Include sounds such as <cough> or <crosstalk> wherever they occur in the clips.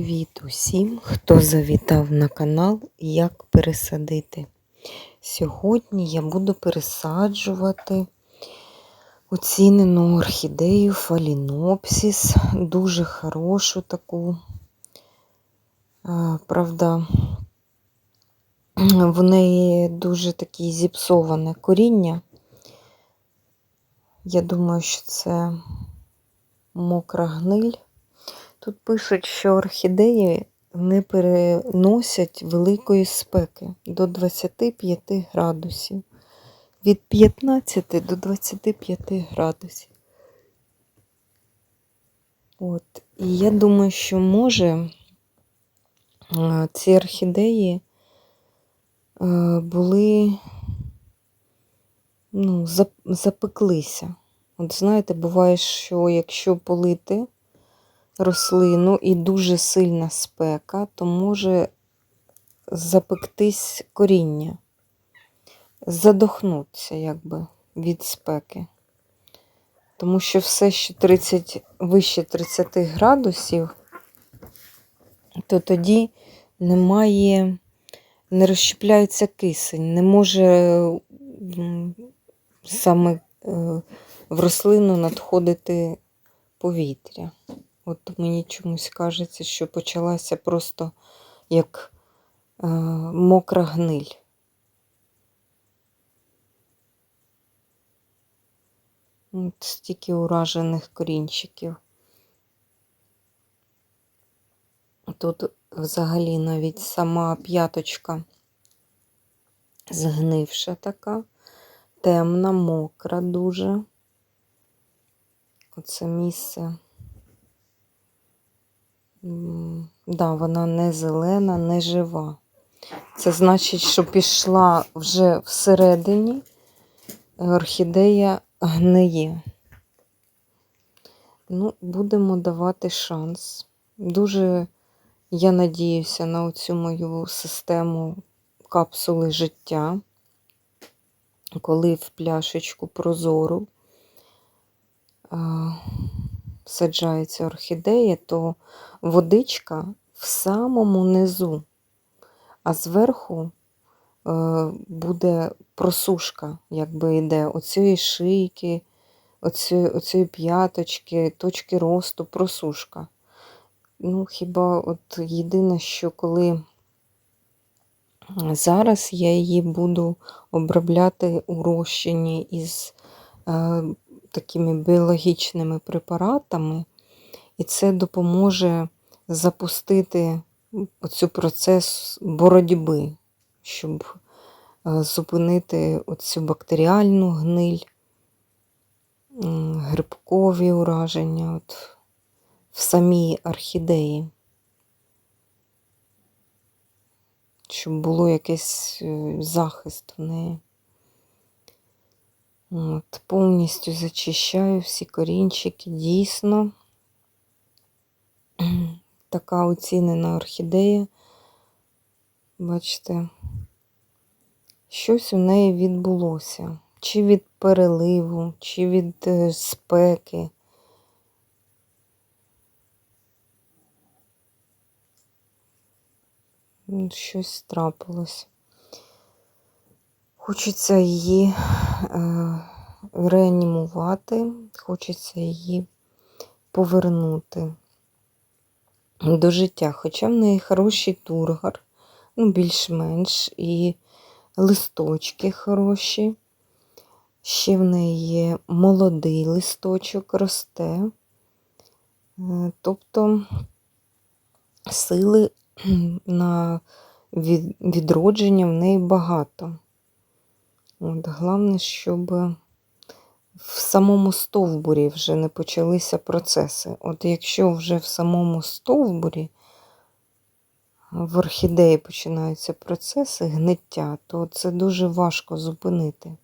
Привіт усім, хто завітав на канал Як пересадити. Сьогодні я буду пересаджувати оцінену орхідею Фалінопсіс, дуже хорошу таку. Правда, в неї дуже таке зіпсоване коріння. Я думаю, що це мокра гниль. Тут пишуть, що орхідеї не переносять великої спеки до 25 градусів. Від 15 до 25 градусів. От. І я думаю, що може ці орхідеї були, ну, запеклися. От знаєте, буває, що якщо полити рослину і дуже сильна спека, то може запектись коріння, задохнутися якби від спеки. Тому що все, що 30, вище 30 градусів, то тоді немає, не розщепляється кисень, не може саме е, в рослину надходити повітря. От мені чомусь кажеться, що почалася просто як е, мокра гниль. От стільки уражених корінчиків. Тут взагалі навіть сама п'яточка згнивша така, темна, мокра дуже. Оце місце. Да, вона не зелена, не жива. Це значить, що пішла вже всередині орхідея гниє. Ну, будемо давати шанс. Дуже я надіюся на цю мою систему капсули життя, коли в пляшечку прозору саджається орхідея, то водичка в самому низу, а зверху е, буде просушка, якби йде оцієї шийки, оцієї, п'яточки, точки росту, просушка. Ну, хіба от єдине, що коли зараз я її буду обробляти у розчині із е, такими біологічними препаратами, і це допоможе запустити оцю процес боротьби, щоб е, зупинити оцю бактеріальну гниль, грибкові ураження от в самій орхідеї. Щоб було якийсь е, захист в неї. От, Повністю зачищаю всі корінчики, дійсно. <clears throat> Така оцінена орхідея. Бачите, щось у неї відбулося. Чи від переливу, чи від е, спеки. Щось трапилось. Хочеться її е, реанімувати, хочеться її повернути до життя. Хоча в неї хороший тургар, ну, більш-менш, і листочки хороші. Ще в неї є молодий листочок росте. Е, тобто сили <clears throat> на відродження в неї багато. От, Головне, щоб в самому стовбурі вже не почалися процеси. От якщо вже в самому стовбурі в орхідеї починаються процеси гниття, то це дуже важко зупинити.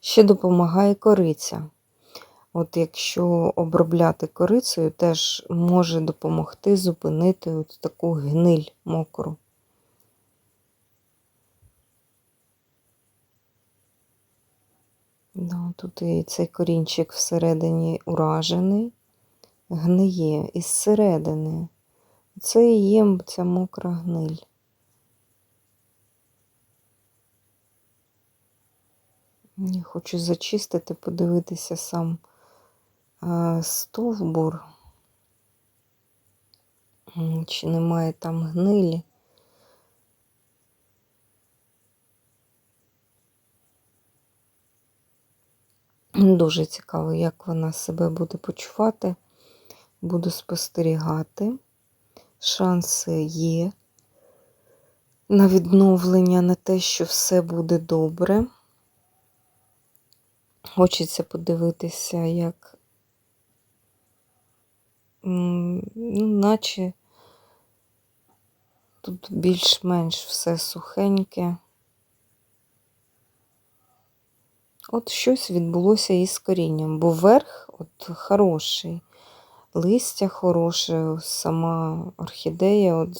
Ще допомагає кориця. От якщо обробляти корицею, теж може допомогти зупинити от таку гниль мокру. Да, Тут і цей корінчик всередині уражений, гниє із середини. Це і є ця мокра гниль. Я хочу зачистити, подивитися сам стовбур, чи немає там гнилі. Дуже цікаво, як вона себе буде почувати. Буду спостерігати. Шанси є на відновлення, на те, що все буде добре. Хочеться подивитися, як, ну, наче тут більш-менш все сухеньке. От щось відбулося із корінням, бо верх от хороший, листя хороше, сама орхідея, от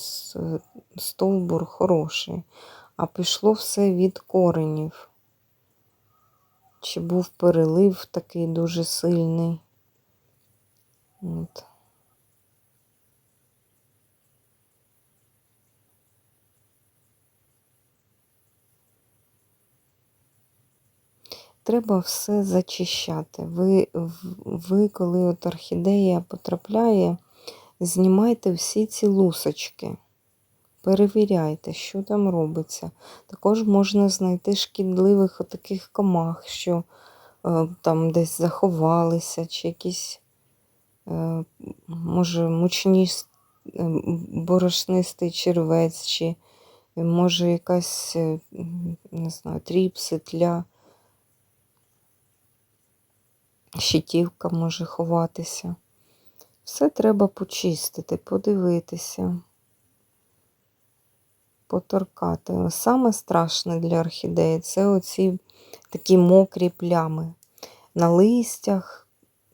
стовбур хороший, а пішло все від коренів. Чи був перелив такий дуже сильний. От. Треба все зачищати. Ви, ви коли от орхідея потрапляє, знімайте всі ці лусочки. Перевіряйте, що там робиться. Також можна знайти шкідливих таких комах, що е, там десь заховалися, чи якісь, е, може, мучніс, е, борошнистий червець, чи може якась, е, не знаю, тріпси, тля. Щитівка може ховатися. Все треба почистити, подивитися, поторкати. Саме страшне для орхідеї це оці такі мокрі плями. На листях,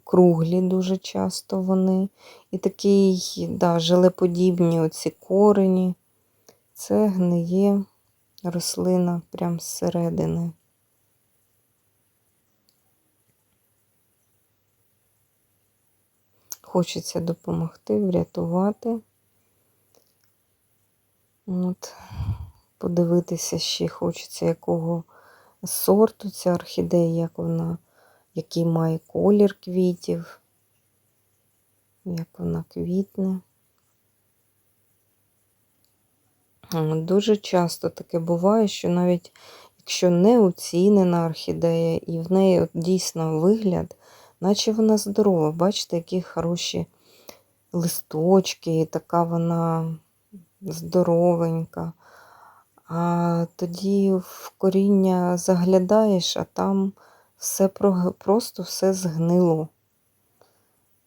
круглі дуже часто вони. І такі да, желеподібні оці корені. Це гниє рослина прямо зсередини. Хочеться допомогти, врятувати. От. Подивитися ще хочеться, якого сорту ця орхідея, як вона, який має колір квітів, як вона квітне. Дуже часто таке буває, що навіть якщо не оцінена орхідея, і в неї от дійсно вигляд, наче вона здорова. Бачите, які хороші листочки, така вона здоровенька. А тоді в коріння заглядаєш, а там все просто все згнило.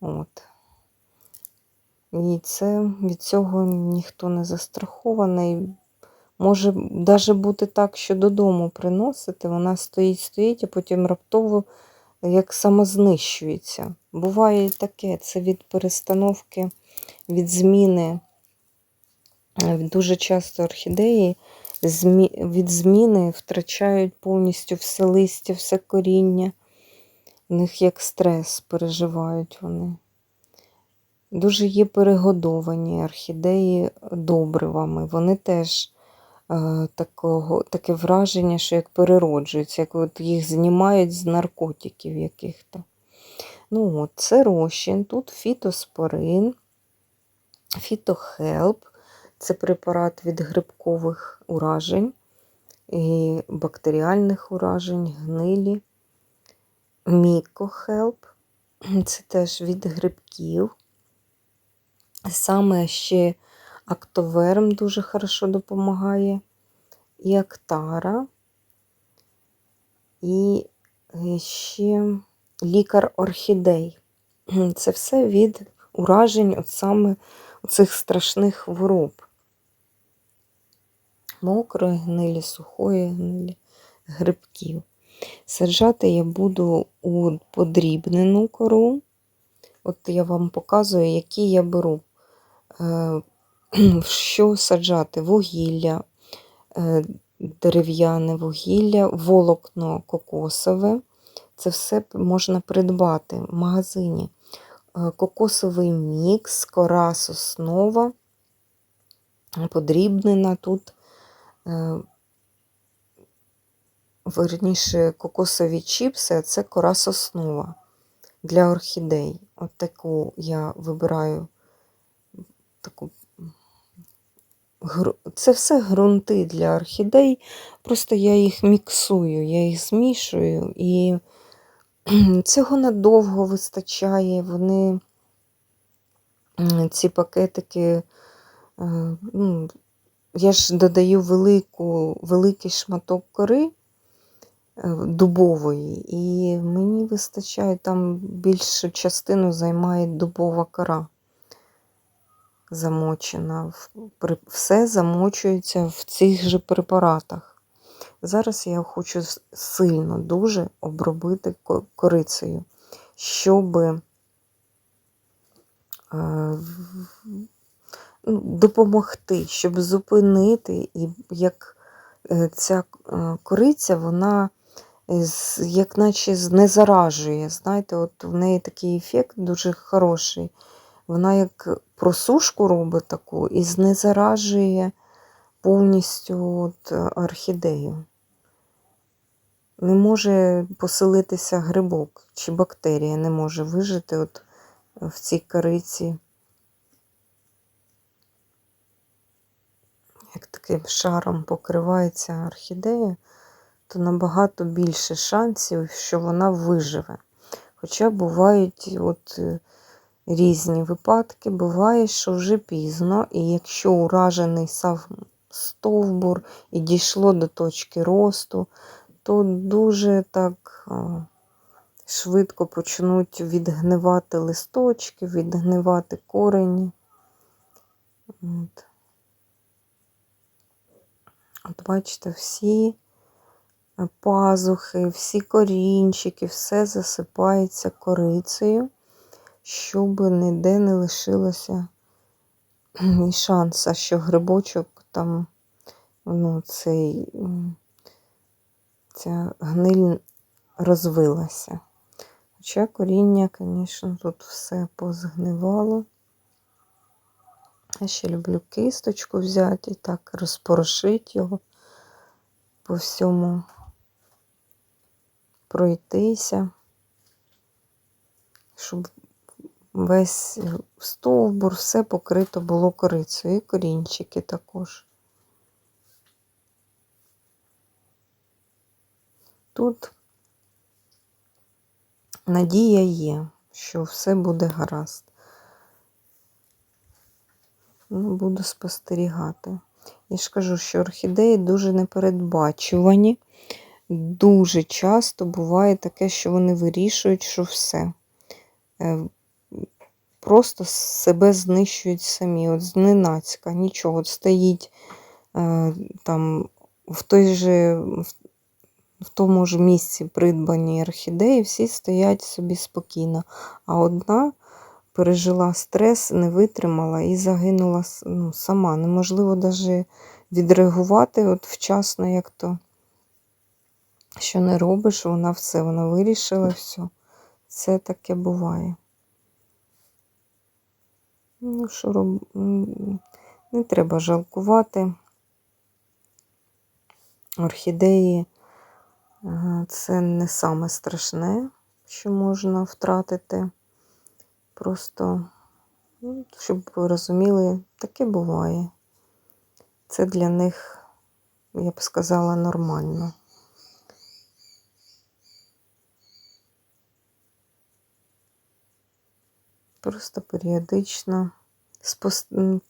От. І це від цього ніхто не застрахований. Може навіть бути так, що додому приносити, вона стоїть, стоїть, а потім раптово як самознищується. Буває і таке, це від перестановки, від зміни. Е, Дуже часто орхідеї від зміни втрачають повністю все листя, все коріння. У них як стрес переживають вони. Дуже є перегодовані орхідеї добривами. Вони теж такого, таке враження, що як перероджуються, як от їх знімають з наркотиків яких-то. Ну от, Це розчин, тут фітоспорин, фітохелп. Це препарат від грибкових уражень і бактеріальних уражень, гнилі. Мікохелп. Це теж від грибків. Саме ще актоверм дуже хорошо допомагає. І актара. І е, ще лікар орхідей. Це все від уражень от саме цих страшних хвороб. Мокрої гнилі, сухої гнилі, грибків. Саджати я буду у подрібнену кору. От я вам показую, які я беру. <clears throat> Що саджати? Вугілля, е, дерев'яне вугілля, волокно кокосове. Це все можна придбати в магазині. е, кокосовий мікс, кора соснова, подрібнена тут, е, верніше, кокосові чіпси, а це кора соснова для орхідей. От таку я вибираю таку. Це все ґрунти для орхідей. Просто я їх міксую, я їх змішую, і цього надовго вистачає. Вони ці пакетики, е, ну, я ж додаю велику, великий шматок кори е, дубової, і мені вистачає там більшу частину займає дубова кора замочена. Все замочується в цих же препаратах. Зараз я хочу сильно дуже обробити корицею, щоб е, ну, допомогти, щоб зупинити, і як е, ця е, кориця, вона як наче знезаражує. Знаєте, от в неї такий ефект дуже хороший. Вона як просушку робить таку і знезаражує повністю от, е, орхідею. Не може поселитися грибок, чи бактерія не може вижити от в цій кориці. Як таким шаром покривається орхідея, то набагато більше шансів, що вона виживе. Хоча бувають от е, різні випадки, буває, що вже пізно, і якщо уражений сам стовбур і дійшло до точки росту, то дуже так швидко почнуть відгнивати листочки, відгнивати корені. От. От бачите, всі пазухи, всі корінчики, все засипається корицею, щоб ніде не лишилося ні шанса, що грибочок там, ну, цей, ця гниль розвилася. Хоча коріння, звісно, тут все позгнивало. Я ще люблю кисточку взяти і так розпорошити його по всьому пройтися, щоб весь стовбур, все покрито було корицею, і корінчики також. Тут надія є, що все буде гаразд. Ну, буду спостерігати. Я ж кажу, що орхідеї дуже непередбачувані. Дуже часто буває таке, що вони вирішують, що все. Просто себе знищують самі. От зненацька, нічого. От стоїть е, там в той же, в тому ж місці придбані орхідеї, всі стоять собі спокійно. А одна пережила стрес, не витримала і загинула ну, сама. Неможливо навіть відреагувати от вчасно, як то, що не робиш, вона все, вона вирішила все. Це таке буває. Ну, що роб... Не треба жалкувати. Орхідеї е, це не саме страшне, що можна втратити. Просто, ну, щоб ви розуміли, таке буває. Це для них, я б сказала, нормально. Просто періодично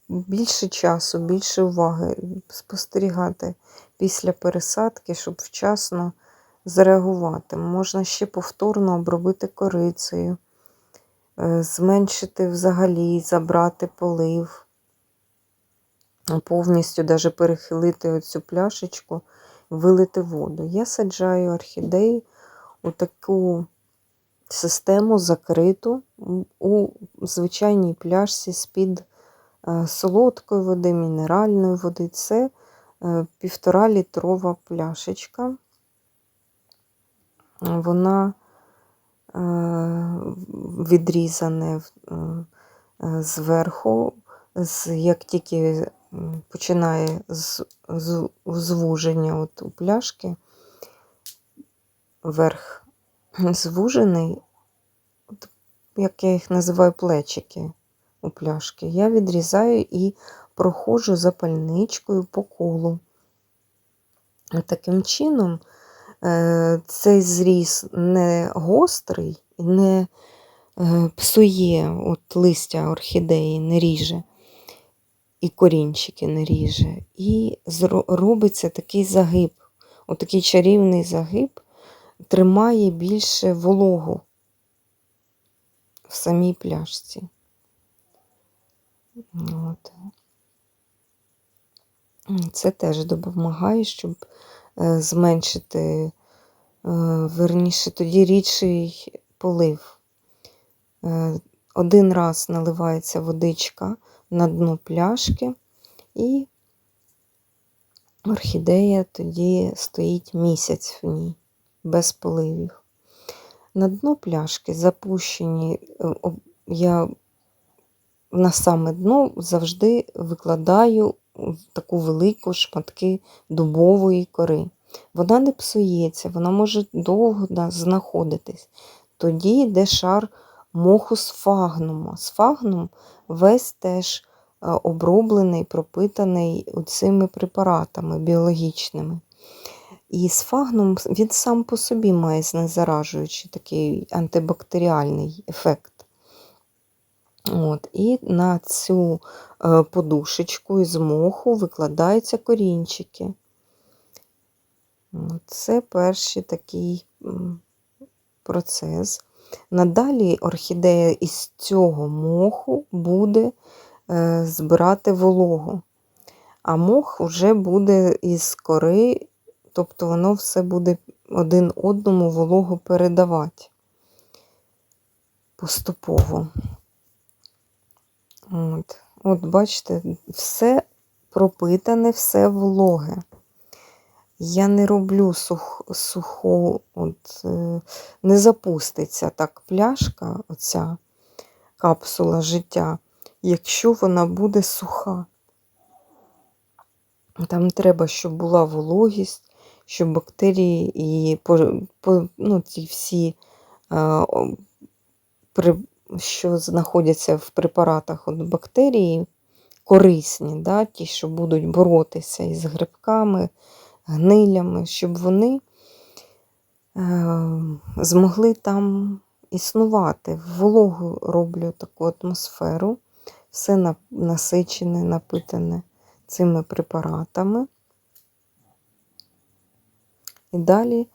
більше часу, більше уваги спостерігати після пересадки, щоб вчасно зреагувати. Можна ще повторно обробити корицею, е, зменшити взагалі, забрати полив, повністю даже перехилити оцю пляшечку, вилити воду. Я саджаю орхідеї у таку систему закриту у звичайній пляшці з-під е, солодкої води, мінеральної води. Це е, півтора літрова пляшечка. Вона відрізане е, е, зверху, як тільки починає звуження от у пляшки, верх звужений, як я їх називаю плечики у пляшки, я відрізаю і проходжу запальничкою по колу. Таким чином, е, цей зріз не гострий, не е, псує от листя орхідеї, не ріже, і корінчики не ріже. І робиться такий загиб, отакий чарівний загиб тримає більше вологу в самій пляшці. От. Це теж допомагає, щоб е, зменшити, е, верніше, тоді рідший полив. Е, Один раз наливається водичка на дно пляшки, і орхідея тоді стоїть місяць в ній, без поливів. На дно пляшки запущені, е, я на саме дно завжди викладаю таку велику шматки дубової кори. Вона не псується, вона може довго знаходитись. Тоді йде шар моху сфагнума. Сфагнум весь теж е, оброблений, пропитаний цими препаратами біологічними. І сфагнум він сам по собі має знезаражуючий такий антибактеріальний ефект. От, і на цю е, подушечку із моху викладаються корінчики. Це перший такий процес. Надалі орхідея із цього моху буде е, збирати вологу, а мох вже буде із кори, тобто воно все буде один одному вологу передавати поступово. От, от бачите, все пропитане, все вологе. Я не роблю сух, суху, от, е, не запуститься так пляшка, оця капсула життя, якщо вона буде суха. Там треба, щоб була вологість, щоб бактерії і по, по, ну, ці всі, е, при, що знаходяться в препаратах от бактерії, корисні, да, ті, що будуть боротися із грибками, гнилями, щоб вони е, змогли там існувати. Вологу роблю таку атмосферу, все насичене, напитане цими препаратами. І далі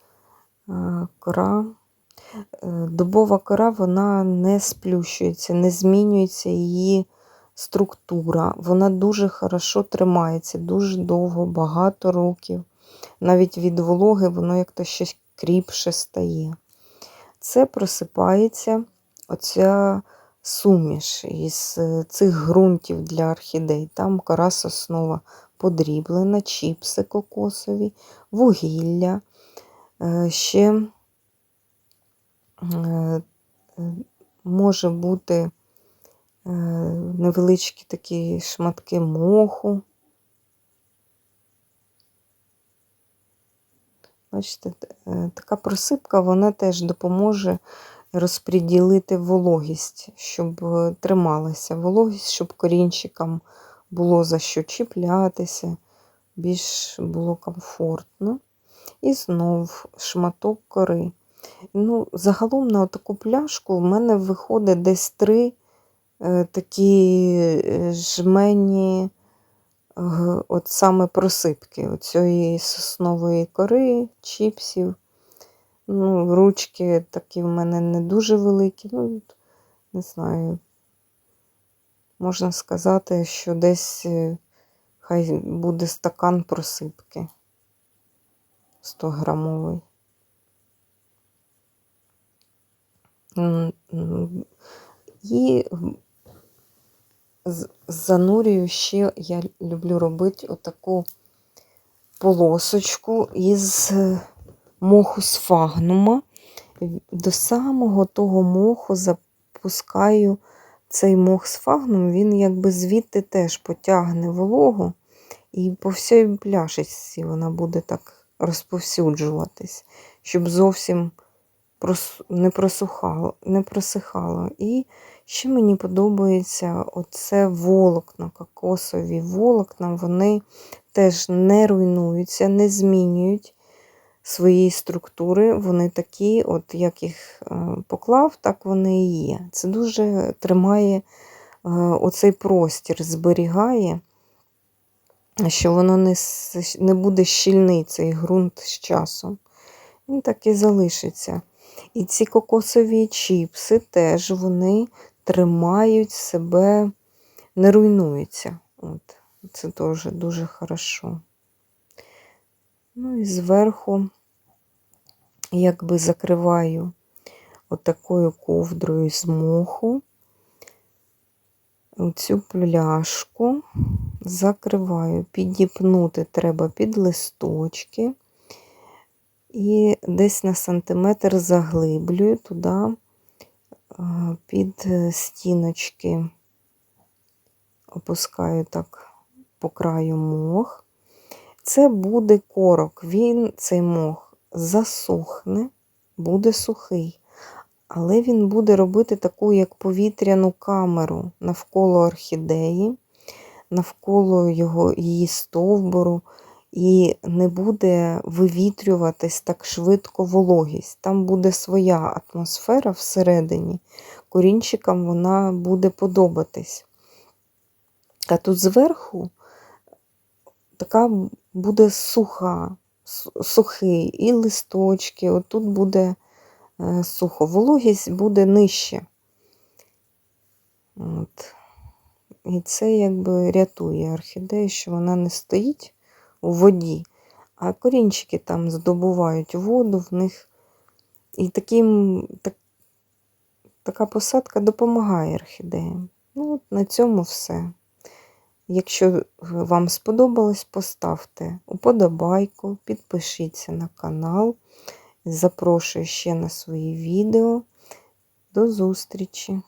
е, кора, е, дубова кора, вона не сплющується, не змінюється її структура. Вона дуже хорошо тримається, дуже довго, багато років. Навіть від вологи воно як-то ще кріпше стає. Це просипається оця суміш із е, цих ґрунтів для орхідей. Там кора соснова подріблена, чіпси кокосові, вугілля, е, ще е, може бути невеличкі такі шматки моху. Бачите, така просипка вона теж допоможе розподілити вологість, щоб е, трималася вологість, щоб корінчикам було за що чіплятися, більш було комфортно. І знов шматок кори. Ну, загалом на таку пляшку в мене виходить десь три е, такі е, жмені от саме просипки оцієї соснової кори, чіпсів. Ну, ручки такі в мене не дуже великі. Ну, не знаю. Можна сказати, що десь е, хай буде стакан просипки 100 грамовий. І з- занурюю ще, я люблю робити отаку полосочку із е, моху сфагнума. до самого того моху запускаю цей мох з фагном, він якби звідти теж потягне вологу, і по всій пляшечці вона буде так розповсюджуватись, щоб зовсім не просухало, не просихало. І ще мені подобається оце волокна, кокосові волокна, вони теж не руйнуються, не змінюють своєї структури. Вони такі, от як їх е, поклав, так вони і є. Це дуже тримає е, оцей простір, зберігає, що воно не, не буде щільний цей ґрунт з часом. Він так і залишиться. І ці кокосові чіпси теж вони тримають себе, не руйнуються. От. Це теж дуже хорошо. Ну і зверху якби закриваю отакою ковдрою з моху. Цю пляшку закриваю, підіпнути треба під листочки. І десь на сантиметр заглиблюю туди е, під стіночки, опускаю так по краю мох. Це буде корок. Він, цей мох, засохне, буде сухий. Але він буде робити таку, як повітряну камеру навколо орхідеї, навколо його, її стовбуру, і не буде вивітрюватись так швидко вологість. Там буде своя атмосфера всередині. Корінчикам вона буде подобатись. А тут зверху така буде суха, су- сухий, і листочки, отут буде е, сухо. Вологість буде нижче. От. І це якби рятує орхідею, що вона не стоїть у воді, а корінчики там здобувають воду в них. І таким, так, така посадка допомагає орхідеям. Ну, от на цьому все. Якщо вам сподобалось, поставте уподобайку, підпишіться на канал. Запрошую ще на свої відео. До зустрічі!